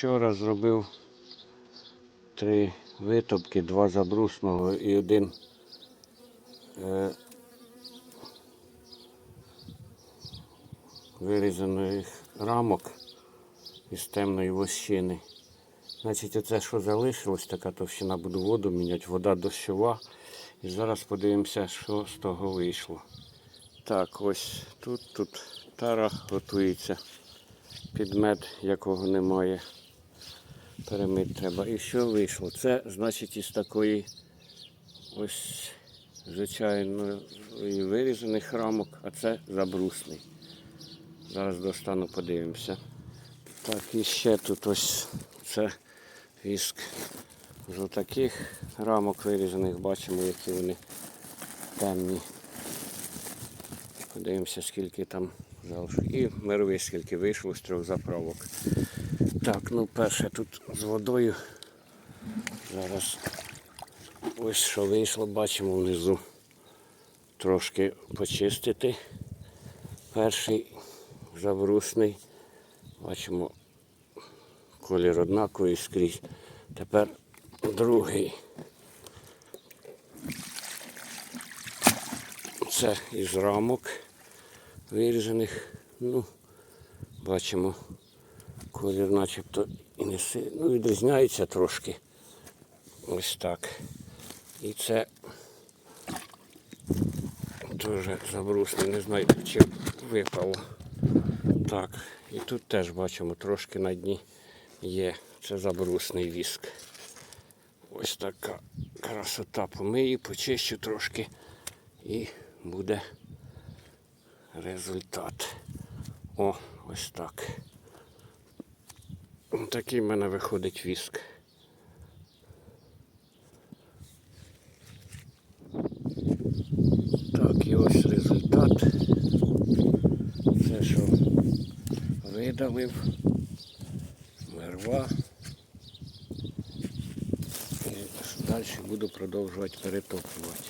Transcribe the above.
Вчора зробив три витопки, два забрусного і один е, вирізаних рамок із темної вощини. Значить, оце що залишилось, така товщина, буду воду міняти, вода дощова. І зараз подивимося, що з того вийшло. Так, ось тут, тут тара готується під мед, якого немає. Перемити треба. І що вийшло? Це значить із такої ось звичайно вирізаних рамок, а це забрусний. Зараз достану, подивимося. Так, і ще тут ось це віск з таких рамок вирізаних, бачимо, які вони темні. Подивимося, скільки там. І мировий, скільки вийшло з трьох заправок. Так, ну перше тут з водою. Зараз ось що вийшло, бачимо внизу. Трошки почистити. Перший забрусний. Бачимо колір однаковий скрізь. Тепер другий. Це із рамок вирізаних. Ну, бачимо, колір начебто і не ну, відрізняється трошки. Ось так. І це теж забрусний, не знаю, чи випало. Так, і тут теж бачимо, трошки на дні є. Це забрусний віск. Ось така красота. Помию, почищу трошки і буде результат. О, ось так. Такий в мене виходить віск. Так, і ось результат. Це що видалив, мерва. І далі буду продовжувати перетоплювати.